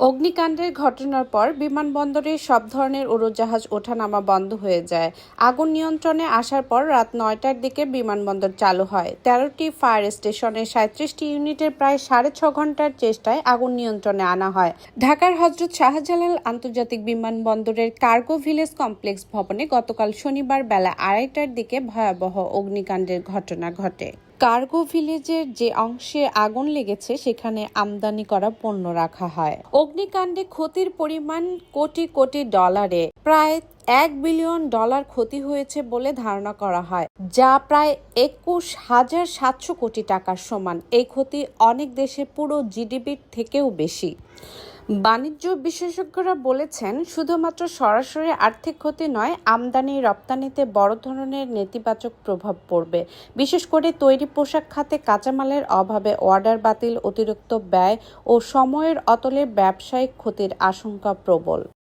অগ্নিকাণ্ডের ঘটনার পর বিমানবন্দরে সব ধরনের উড়োজাহাজ ওঠানামা বন্ধ হয়ে যায়। আগুন নিয়ন্ত্রণে আসার পর রাত নয়টার দিকে বিমানবন্দর চালু হয়। তেরোটি ফায়ার স্টেশনের সাঁত্রিশটি ইউনিটের প্রায় সাড়ে ছ ঘণ্টার চেষ্টায় আগুন নিয়ন্ত্রণে আনা হয়। ঢাকার হজরত শাহজালাল আন্তর্জাতিক বিমানবন্দরের কার্গো ভিলেজ কমপ্লেক্স ভবনে গতকাল শনিবার বেলা আড়াইটার দিকে ভয়াবহ অগ্নিকাণ্ডের ঘটনা ঘটে। কার্গো ভিলেজের যে অংশে আগুন লেগেছে, সেখানে আমদানি করা পণ্য রাখা হয়। অগ্নিকাণ্ডে ক্ষতির পরিমাণ কোটি কোটি ডলারে। প্রায় এক বিলিয়ন ডলার ক্ষতি হয়েছে বলে ধারণা করা হয়, যা প্রায় একুশ হাজার সাতশো কোটি টাকার সমান। এই ক্ষতি অনেক দেশে পুরো জিডিপির থেকেও বেশি। বাণিজ্য বিশেষজ্ঞরা বলেছেন, শুধুমাত্র সরাসরি আর্থিক ক্ষতি নয়, আমদানি, রপ্তানিতে বড় ধরনের নেতিবাচক প্রভাব পড়বে। বিশেষ করে তৈরি পোশাক খাতে কাঁচামালের অভাবে অর্ডার বাতিল, অতিরিক্ত ব্যয় ও সময়ের অতলে ব্যবসায়িক ক্ষতির আশঙ্কা প্রবল।